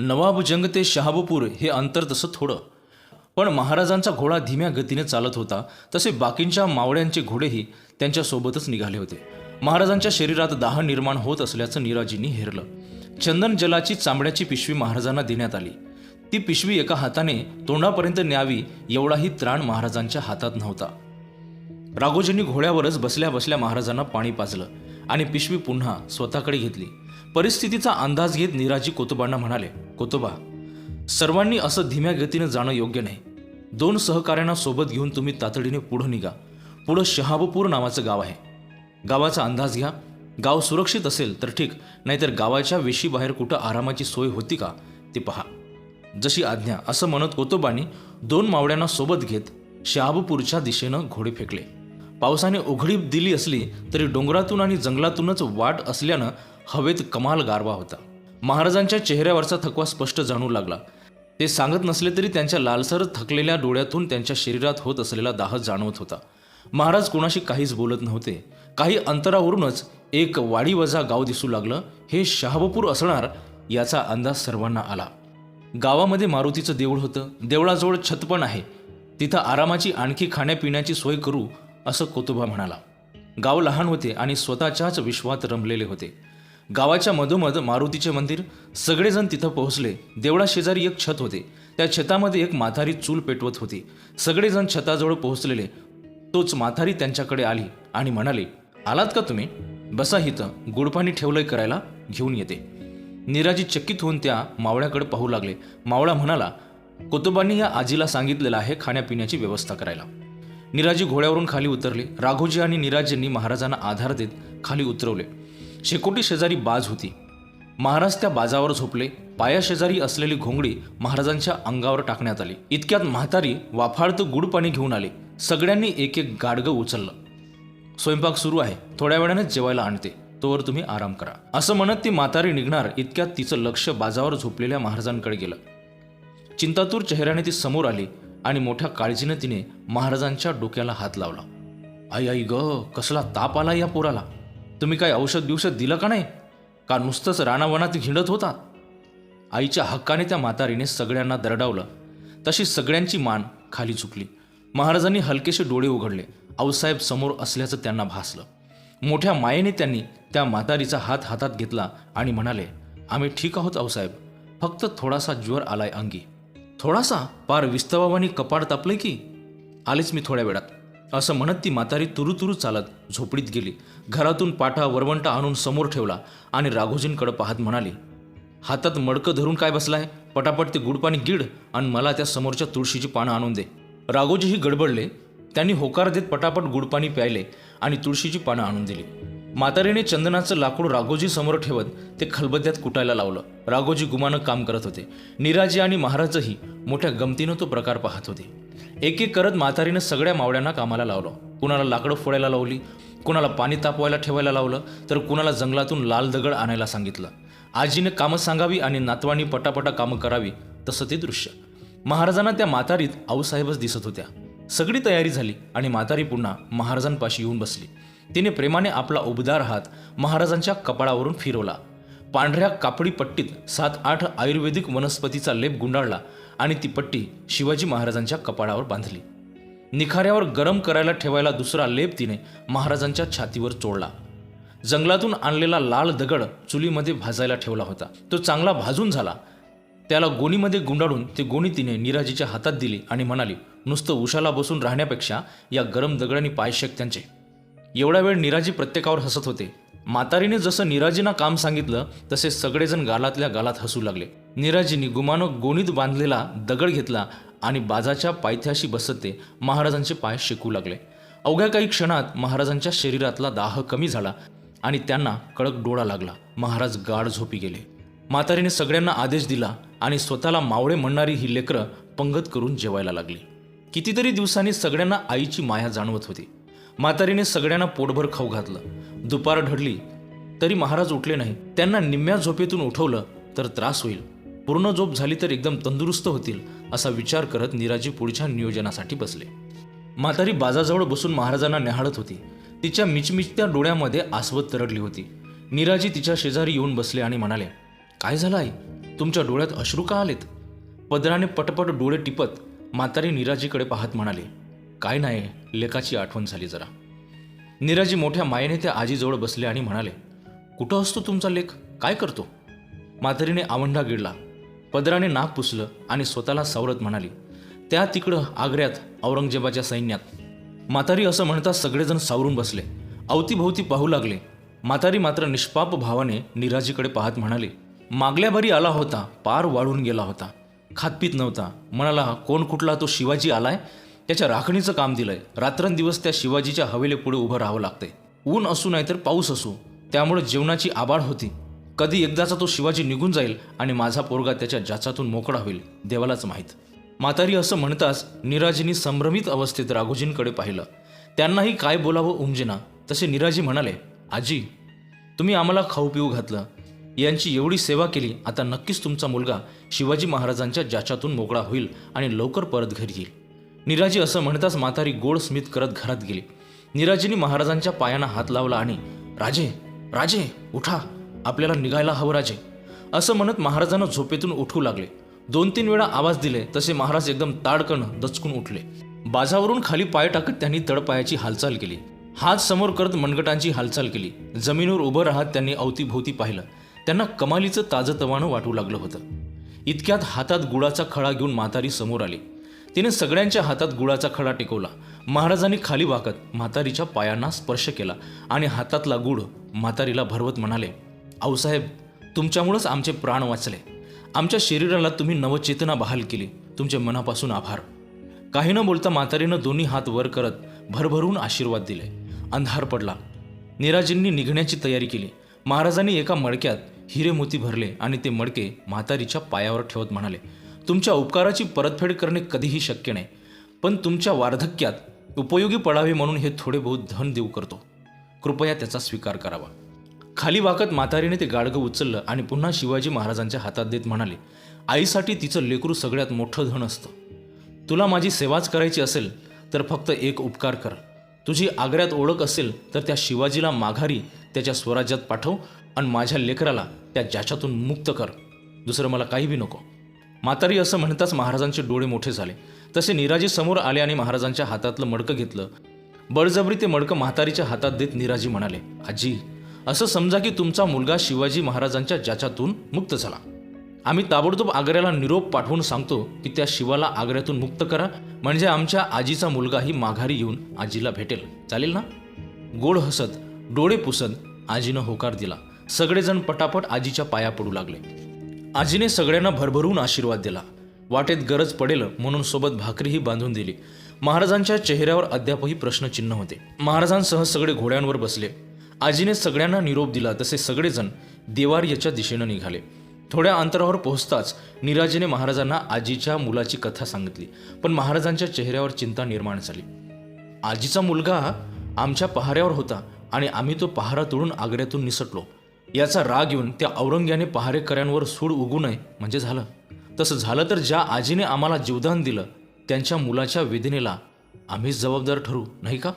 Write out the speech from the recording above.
नवाबजंग ते शहाबपूर हे अंतर तसं थोडं. पण महाराजांचा घोडा धीम्या गतीने चालत होता. तसे बाकींच्या मावळ्यांचे घोडेही त्यांच्यासोबतच निघाले होते. महाराजांच्या शरीरात दाह निर्माण होत असल्याचं निराजींनी हेरलं. चंदन जलाची चांबड्याची पिशवी महाराजांना देण्यात आली. ती पिशवी एका हाताने तोंडापर्यंत न्यावी एवढाही त्राण महाराजांच्या हातात नव्हता. राघोजींनी घोड्यावरच बसल्या बसल्या महाराजांना पाणी पाजलं आणि पिशवी पुन्हा स्वतःकडे घेतली. परिस्थितीचा अंदाज घेत निराजी कोतोबांना म्हणाले कोतोबा सर्वांनी असं धीम्या गतीनं जाणं योग्य नाही. दोन सहकाऱ्यांना सोबत घेऊन तुम्ही तातडीने पुढं निघा. पुढं शहाबपूर नावाचं गाव आहे. गावाचा अंदाज घ्या. गाव सुरक्षित असेल तर ठीक नाहीतर गावाच्या वेशीबाहेर कुठं आरामाची सोय होती का ते पहा. जशी आज्ञा असं म्हणत कोतोबांनी दोन मावड्यांना सोबत घेत शहाबपूरच्या दिशेनं घोडे फेकले. पावसाने उघडीप दिली असली तरी डोंगरातून आणि जंगलातूनच वाट असल्यानं हवेत कमाल गारवा होता. महाराजांच्या चेहऱ्यावरचा थकवा स्पष्ट जाणू लागला. ते सांगत नसले तरी त्यांच्या लालसर थकलेल्या डोळ्यातून त्यांच्या शरीरात होत असलेला दाह जाणवत होता. महाराज कोणाशी काहीच बोलत नव्हते. काही अंतरावरूनच एक वाडीवजा गाव दिसू लागलं. हे शहाबपूर असणार याचा अंदाज सर्वांना आला. गावामध्ये मारुतीचं देऊळ होतं. देवळाजवळ छत पण आहे. तिथं आरामाची आणखी खाण्यापिण्याची सोय करू असं कोतुबा म्हणाला. गाव लहान होते आणि स्वतःच्याच विश्वात रमलेले होते. गावाच्या मधोमध मारुतीचे मंदिर सगळेजण तिथं पोहोचले. देवळा शेजारी एक छत होते. त्या छतामध्ये एक माथारी चूल पेटवत होती. सगळेजण छताजवळ पोहोचलेले. तोच माथारी त्यांच्याकडे आली आणि म्हणाली आलात का तुम्ही? बसा हिथं गुडपाणी ठेवलंय करायला. घेऊन येते. निराजी चकित होऊन त्या मावळ्याकडे पाहू लागले. मावळा म्हणाला कोतोबांनी या आजीला सांगितलेलं आहे खाण्यापिण्याची व्यवस्था करायला. निराजी घोड्यावरून खाली उतरले. राघोजी आणि निराजींनी महाराजांना आधार देत खाली उतरवले. शेकोटी शेजारी बाज होती. महाराज त्या बाजावर झोपले. पायाशेजारी असलेली घोंगडी महाराजांच्या अंगावर टाकण्यात आली. इतक्यात म्हातारी वाफाळतं गुड पाणी घेऊन आले. सगळ्यांनी एक एक गाडगं उचललं. स्वयंपाक सुरू आहे. थोड्या वेळाने जेवायला आणते. तोवर तुम्ही आराम करा. असं म्हणत ती म्हातारी निघणार इतक्यात तिचं लक्ष बाजावर झोपलेल्या महाराजांकडे गेलं. चिंतातूर चेहऱ्याने ती समोर आली आणि मोठ्या काळजीने तिने महाराजांच्या डोक्याला हात लावला. आई आई ग कसला ताप आला या पोराला. तुम्ही काय औषध बिवषध दिलं का नाही? का नुसतंच रानावनात हिंडत होता? आईच्या हक्काने त्या म्हातारीने सगळ्यांना दरडावलं. तशी सगळ्यांची मान खाली झुकली महाराजांनी हलकेसे डोळे उघडले. आऊसाहेब समोर असल्याचं त्यांना भासलं. मोठ्या मायेने त्यांनी त्या म्हातारीचा हात हातात घेतला आणि म्हणाले आम्ही ठीक आहोत आऊसाहेब. फक्त थोडासा ज्वर आलाय अंगी. थोडासा? पार विस्तवावानी कपाड तापले की? आलेच मी थोड्या वेळात. असं म्हणत ती म्हातारी तुरु चालत झोपडीत गेली. घरातून पाठा वरवंटा आणून समोर ठेवला आणि राघोजींकडे पाहत म्हणाली हातात मडकं धरून काय बसलाय? पटापट ते गुडपाणी गिड आणि मला त्या समोरच्या तुळशीची पानं आणून दे. राघोजीही गडबडले. त्यांनी होकार देत पटापट गुडपाणी प्यायले आणि तुळशीची पानं आणून दिली. म्हातारीने चंदनाचं लाकूड राघोजी समोर ठेवत ते खलबद्यात कुटायला लावलं. राघोजी गुमानं काम करत होते. निराजी आणि महाराजही मोठ्या गमतीनं तो प्रकार पाहत होते. एक एक करत म्हातारीनं सगळ्या मावळ्यांना कामाला लावलं. कुणाला लाकडं फोडायला लावली कुणाला पाणी तापवायला ठेवायला लावलं तर कुणाला जंगलातून लाल दगड आणायला सांगितलं. आजीने कामं सांगावी आणि नातवांनी पटापटा कामं करावी तसं ते दृश्य. महाराजांना त्या म्हातारीत आऊसाहेबच दिसत होत्या. सगळी तयारी झाली आणि म्हातारी पुन्हा महाराजांपाशी येऊन बसली. तिने प्रेमाने आपला उबदार हात महाराजांच्या कपाळावरून फिरवला. पांढऱ्या कापडी पट्टीत सात आठ आयुर्वेदिक वनस्पतीचा लेप गुंडाळला. आणि ती पट्टी शिवाजी महाराजांच्या कपाळावर बांधली. निखाऱ्यावर गरम करायला ठेवायला दुसरा लेप तिने महाराजांच्या छातीवर चोळला. जंगलातून आणलेला लाल दगड चुलीमध्ये भाजायला ठेवला होता. तो चांगला भाजून झाला. त्याला गोणीमध्ये गुंडाळून ते गोणी तिने निराजीच्या हातात दिली आणि म्हणाली नुसतं उशाला बसून राहण्यापेक्षा या गरम दगडांनी पायशेक त्यांचे. एवढा वेळ निराजी प्रत्येकावर हसत होते. म्हातारीने जसं निराजींना काम सांगितलं तसे सगळेजण गालातल्या गालात हसू लागले. निराजींनी गुमानं गोणीत बांधलेला दगड घेतला आणि बाजाच्या पायथ्याशी बसत ते महाराजांचे पाय शेकू लागले. अवघ्या काही क्षणात महाराजांच्या शरीरातला दाह कमी झाला आणि त्यांना कडक डोळा लागला. महाराज गाढ झोपी गेले. म्हातारीने सगळ्यांना आदेश दिला आणि स्वतःला मावळे म्हणणारी ही लेकरं पंगत करून जेवायला लागली. कितीतरी दिवसांनी सगळ्यांना आईची माया जाणवत होती. म्हातारीने सगळ्यांना पोटभर खाऊ घातलं. दुपार ढडली तरी महाराज उठले नाही. त्यांना निम्म्या झोपेतून उठवलं तर त्रास होईल. पूर्ण झोप झाली तर एकदम तंदुरुस्त होतील असा विचार करत निराजी पुढच्या नियोजनासाठी बसले. म्हातारी बाजाजवळ बसून महाराजांना न्याहाळत होती. तिच्या मिचमिचत्या डोळ्यामध्ये आसवत तरडली होती. निराजी तिच्या शेजारी येऊन बसले आणि म्हणाले काय झालं आई? तुमच्या डोळ्यात अश्रू का आलेत? पदराने पटपट डोळे टिपत म्हातारी निराजीकडे पाहत म्हणाले काय नाही लेखाची आठवण झाली जरा. निराजी मोठ्या मायेने त्या आजीजवळ बसले आणि म्हणाले कुठं असतो तुमचा लेख? काय करतो? म्हातारीने आवंढा गिळला. पदराने नाक पुसलं आणि स्वतःला सावरत म्हणाली त्या तिकडं आग्र्यात औरंगजेबाच्या सैन्यात. म्हातारी असं म्हणता सगळेजण सावरून बसले. अवतीभोवती पाहू लागले. म्हातारी मात्र निष्पाप भावाने निराजीकडे पाहत म्हणाले मागल्या बारी आला होता पार वाढून गेला होता. खातपीत नव्हता. म्हणाला कोण कुठला तो शिवाजी आलाय? त्याच्या राखणीचं काम दिलंय. रात्रंदिवस त्या शिवाजीच्या हवेले पुढे उभं राहावं लागतंय. ऊन असू नाही तर पाऊस असू. त्यामुळे जेवणाची आबाळ होती. कधी एकदाचा तो शिवाजी निघून जाईल आणि माझा पोरगा त्याच्या जाचातून मोकळा होईल देवालाच माहीत. म्हातारी असं म्हणताच निराजींनी संभ्रमित अवस्थेत राघोजींकडे पाहिलं. त्यांनाही काय बोलावं उमजेना तसे निराजी म्हणाले आजी तुम्ही आम्हाला खाऊ पिऊ घातलं. यांची एवढी सेवा केली आता नक्कीच तुमचा मुलगा शिवाजी महाराजांच्या जाचातून मोकळा होईल आणि लवकर परत घरी येईल. निराजी असं म्हणताच म्हातारी गोड स्मित करत घरात गेली. निराजीने महाराजांच्या पायांना हात लावला आणि राजे राजे उठा. आपल्याला निघायला हवं राजे. असं म्हणत महाराजांना झोपेतून उठू लागले. दोन तीन वेळा आवाज दिले तसे महाराज एकदम ताडकण दचकून उठले. बाजावरून खाली पाय टाकत त्यांनी तळपायाची हालचाल केली. हात समोर करत मनगटांची हालचाल केली. जमिनीवर उभं राहत त्यांनी अवतीभोवती पाहिलं. त्यांना कमालीचं ताजतवानं वाटू लागलं होतं. इतक्यात हातात गुळाचा खडा घेऊन म्हातारी समोर आली. तिने सगळ्यांच्या हातात गुळाचा खडा टेकवला. महाराजांनी खाली वाकत म्हातारीच्या पायांना स्पर्श केला आणि हातातला गुळ म्हातारीला भरवत म्हणाले आऊसाहेब तुमच्यामुळंच आमचे प्राण वाचले. आमच्या शरीराला तुम्ही नवचेतना बहाल केली. तुमचे मनापासून आभार. काही न बोलता म्हातारीनं दोन्ही हात वर करत भरभरून आशीर्वाद दिले. अंधार पडला. निराजींनी निघण्याची तयारी केली. महाराजांनी एका मडक्यात हिरे मोती भरले आणि ते मडके म्हातारीच्या पायावर ठेवत म्हणाले तुमच्या उपकाराची परतफेड करणे कधीही शक्य नाही पण तुमच्या वार्धक्यात उपयोगी पडावे म्हणून हे थोडे बहुत धन देऊ करतो. कृपया त्याचा स्वीकार करावा. खाली वाकत म्हातारीने ते गाडगं उचललं आणि पुन्हा शिवाजी महाराजांच्या हातात देत म्हणाले आईसाठी तिचं लेकरू सगळ्यात मोठं धन असतं. तुला माझी सेवाच करायची असेल तर फक्त एक उपकार कर. तुझी आग्र्यात ओळख असेल तर त्या शिवाजीला माघारी त्याच्या स्वराज्यात पाठव आणि माझ्या लेकराला त्या ज्याच्यातून मुक्त कर. दुसरं मला काही बी नको. म्हातारी असं म्हणताच महाराजांचे डोळे मोठे झाले. तसे निराजी समोर आले आणि महाराजांच्या हातातलं मडकं घेतलं. बळजबरी ते मडकं म्हातारीच्या हातात देत निराजी म्हणाले आजी असं समजा की तुमचा मुलगा शिवाजी महाराजांच्या ज्याच्यातून मुक्त झाला. आम्ही ताबडतोब आग्र्याला निरोप पाठवून सांगतो की त्या शिवाला आग्र्यातून मुक्त करा. म्हणजे आमच्या आजीचा मुलगाही माघारी येऊन आजीला भेटेल. चालेल ना? गोड हसत डोळे पुसत आजीनं होकार दिला. सगळेजण पटापट आजीच्या पाया पडू लागले. आजीने सगळ्यांना भरभरून आशीर्वाद दिला. वाटेत गरज पडेल म्हणून सोबत भाकरीही बांधून दिली. महाराजांच्या चेहऱ्यावर अद्यापही प्रश्नचिन्ह होते. महाराजांसह सगळे घोड्यांवर बसले. आजीने सगळ्यांना निरोप दिला तसे सगळेजण देवार्याच्या दिशेनं निघाले. थोड्या अंतरावर पोहोचताच निराजीने महाराजांना आजीच्या मुलाची कथा सांगितली पण महाराजांच्या चेहऱ्यावर चिंता निर्माण झाली. आजीचा मुलगा आमच्या पहाऱ्यावर होता आणि आम्ही तो पहारा तोडून आग्र्यातून निसटलो. याचा राग येऊन त्या औरंग्याने पहारेकऱ्यांवर सूड उगू नये म्हणजे झालं. तसं झालं तर ज्या आजीने आम्हाला जीवदान दिलं त्यांच्या मुलाच्या वेदनेला आम्हीच जबाबदार ठरू नाही का?